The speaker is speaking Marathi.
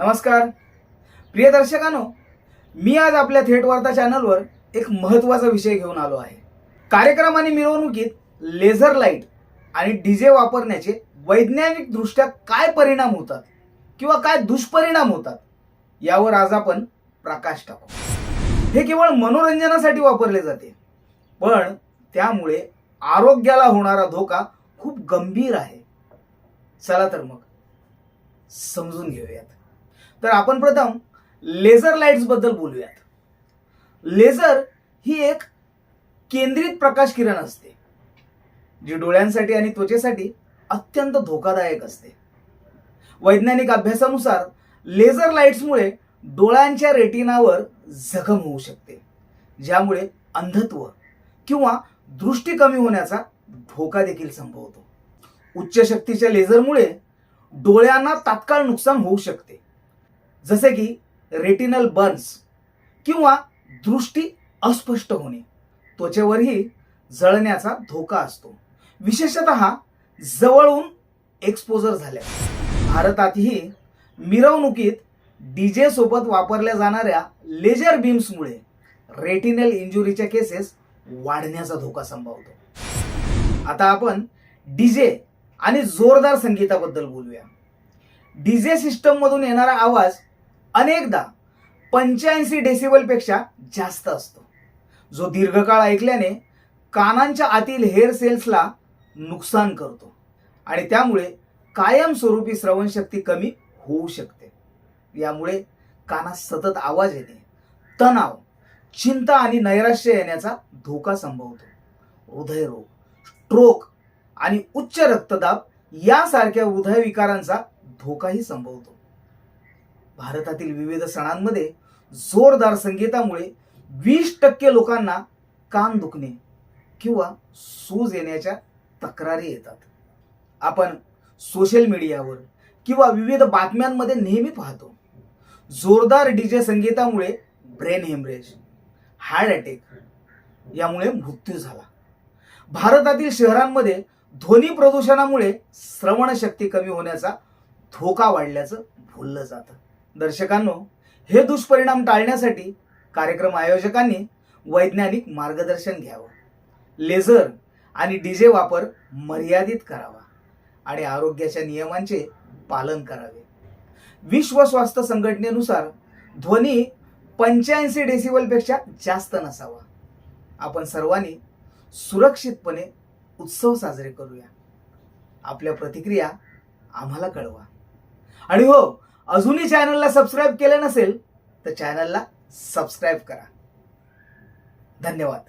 नमस्कार. प्रिय दर्शकांनो मी आज आपल्या थेट वार्ता चॅनलवर एक महत्त्वाचा विषय घेऊन आलो आहे. कार्यक्रम आणि मिरवणुकीत लेझर लाइट आणि डीजे वापरण्याचे वैज्ञानिकदृष्ट्या काय परिणाम होतात किंवा काय दुष्परिणाम होतात यावर आज आपण प्रकाश टाकू. हे केवळ मनोरंजनासाठी वापरले जाते पण त्यामुळे आरोग्याला होणारा धोका खूप गंभीर आहे. चला तर मग समजून घेऊयात. तर आपण प्रथम लेझर लाईट्सबद्दल बोलूयात. लेझर ही एक केंद्रित प्रकाश किरण असते जी डोळ्यांसाठी आणि त्वचेसाठी अत्यंत धोकादायक असते. वैज्ञानिक अभ्यासानुसार लेझर लाईट्समुळे डोळ्यांच्या रेटिनावर जखम होऊ शकते ज्यामुळे अंधत्व किंवा दृष्टी कमी होण्याचा धोका देखील संभवतो. उच्च शक्तीच्या लेझरमुळे डोळ्यांना तात्काळ नुकसान होऊ शकते. जसे की रेटिनल बर्न्स किंवा दृष्टी अस्पष्ट होणे त्वचेवरही जळण्याचा धोका असतो. विशेषत जवळून एक्सपोजर झाल्या. भारतातही मिरवणुकीत डीजे सोबत वापरल्या जाणाऱ्या लेजर बीम्समुळे रेटिनल इंजुरीच्या केसेस वाढण्याचा धोका संभवतो. आता आपण डीजे आणि जोरदार संगीताबद्दल बोलूया. डीजे सिस्टम मधून येणारा आवाज अनेकदा पंच्याऐंशी डेसिबलपेक्षा जास्त असतो. जो दीर्घकाळ ऐकल्याने कानांच्या आतील हेअर सेल्सला नुकसान करतो आणि त्यामुळे कायमस्वरूपी श्रवणशक्ती कमी होऊ शकते. यामुळे कानात सतत आवाज येणे तणाव चिंता आणि नैराश्य येण्याचा धोका संभवतो. हृदयरोग स्ट्रोक आणि उच्च रक्तदाब यासारख्या हृदयविकारांचा धोकाही संभवतो. भारतातील विविध सणांमध्ये जोरदार संगीतामुळे वीस टक्के लोकांना कान दुखणे किंवा सूज येण्याच्या तक्रारी येतात. आपण सोशल मीडियावर किंवा विविध बातम्यांमध्ये नेहमी पाहतो. जोरदार डीजे संगीतामुळे ब्रेन हेमरेज हार्ट अटॅक यामुळे मृत्यू झाला. भारतातील शहरांमध्ये ध्वनी प्रदूषणामुळे श्रवणशक्ती कमी होण्याचा धोका वाढल्याचं बोललं जातं. दर्शकांनो हे दुष्परिणाम टाळण्यासाठी कार्यक्रम आयोजकांनी वैज्ञानिक मार्गदर्शन घ्यावं. लेझर आणि डीजे वापर मर्यादित करावा आणि आरोग्याच्या नियमांचे पालन करावे. विश्व स्वास्थ्य संघटनेनुसार ध्वनी पंच्याऐंशी डेसिबलपेक्षा जास्त नसावा. आपण सर्वांनी सुरक्षितपणे उत्सव साजरे करूया. आपल्या प्रतिक्रिया आम्हाला कळवा. आणि हो अजूनही चॅनलला सबस्क्राईब केलं नसेल तर चॅनलला सबस्क्राईब करा. धन्यवाद.